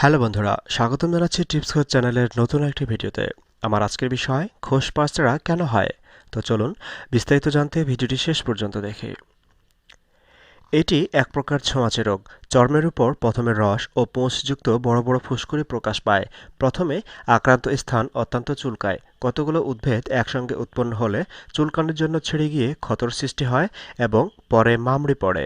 Hello বন্ধুরা, স্বাগতম জানাচ্ছি টিপস খোঁজ চ্যানেলের নতুন একটি ভিডিওতে। আমার আজকের বিষয় খোস পাঁচড়া কেন হয়? তো চলুন বিস্তারিত জানতে ভিডিওটি শেষ পর্যন্ত দেখি। এটি এক প্রকার ছোঁয়াচে রোগ, চর্মের উপর প্রথমে রস ও পোঁছযুক্ত বড় বড় ফুসকুড়ি প্রকাশ পায়। প্রথমে আক্রান্ত স্থান অত্যন্ত চুলকায়। কতগুলো উদ্ভেদ একসঙ্গে উৎপন্ন হলে চুলকানির জন্য ছেড়ে গিয়ে ক্ষতর সৃষ্টি হয় এবং পরে মামড়ি পড়ে।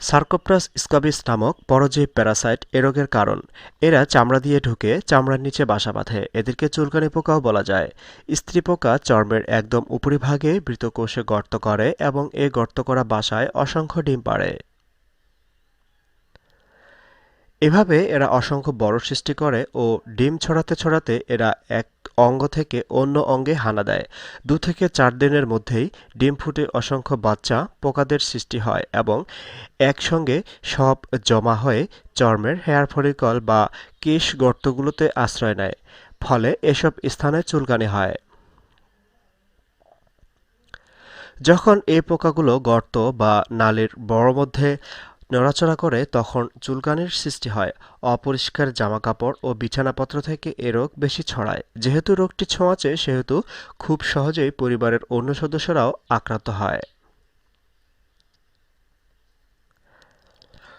সার্কোপ্রাস স্কাবিস নামক পরজীব প্যারাসাইট এ রোগের কারণ। এরা চামড়া দিয়ে ঢুকে চামড়ার নিচে বাসা বাঁধে। এদেরকে চুলকানি পোকাও বলা যায়। স্ত্রী পোকা চর্মের একদম উপরিভাগে বৃতকোষে গর্ত করে এবং এ গর্ত করা বাসায় অসংখ্য ডিম পাড়ে। এভাবে এরা অসংখ্য বড় সৃষ্টি করে ও ডিম ছড়াতে ছড়াতে এরা এক অঙ্গ থেকে অন্য অঙ্গে হানা দেয়। দু থেকে চার দিনের মধ্যেই ডিম ফুটে অসংখ্য বাচ্চা পোকাদের সৃষ্টি হয় এবং একসঙ্গে সব জমা হয়ে চর্মের হেয়ার ফলিকল বা কেশ গর্তগুলোতে আশ্রয় নেয়, ফলে এসব স্থানে চুলকানি হয়। যখন এই পোকাগুলো গর্ত বা নালীর বড় মধ্যে নড়াচড়া করে তখন চুলকানির সৃষ্টি হয়। অপরিষ্কার জামাকাপড় ও বিছানাপত্র থেকে এ রোগ বেশি ছড়ায়। যেহেতু রোগটি ছোঁয়াচে, সেহেতু খুব সহজেই পরিবারের অন্য সদস্যরাও আক্রান্ত হয়।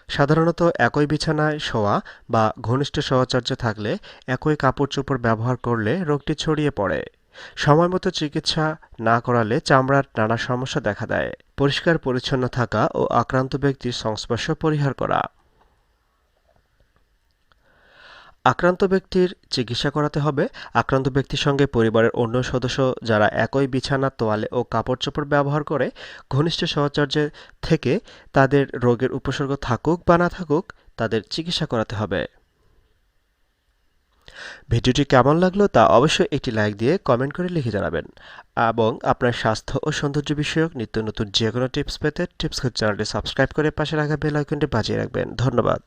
সাধারণত একই বিছানায় শোয়া বা ঘনিষ্ঠ সহচর্য থাকলে একই কাপড় চোপড় ব্যবহার করলে রোগটি ছড়িয়ে পড়ে। সময়মতো চিকিৎসা না করালে চামড়ার নানা সমস্যা দেখা দেয়। পরিষ্কার পরিচ্ছন্ন থাকা ও আক্রান্ত ব্যক্তির সংস্পর্শ পরিহার করা। আক্রান্ত ব্যক্তির চিকিৎসা করাতে হবে। আক্রান্ত ব্যক্তির সঙ্গে পরিবারের অন্য সদস্য যারা একই বিছানা, তোয়ালে ও কাপড় চোপড় ব্যবহার করে ঘনিষ্ঠ সহচর্যে থেকে তাদের রোগের উপসর্গ থাকুক বা না থাকুক তাদের চিকিৎসা করাতে হবে। ভিডিওটি কেমন লাগল তা অবশ্যই একটি লাইক দিয়ে কমেন্ট করে লিখে জানাবেন। এবং আপনার স্বাস্থ্য ও সৌন্দর্য বিষয়ক নিত্য নতুন যে কোনো টিপস পেতে টিপস চ্যানেলটি সাবস্ক্রাইব করে পাশে রাখা বেল আইকনটি বাজিয়ে রাখবেন। ধন্যবাদ।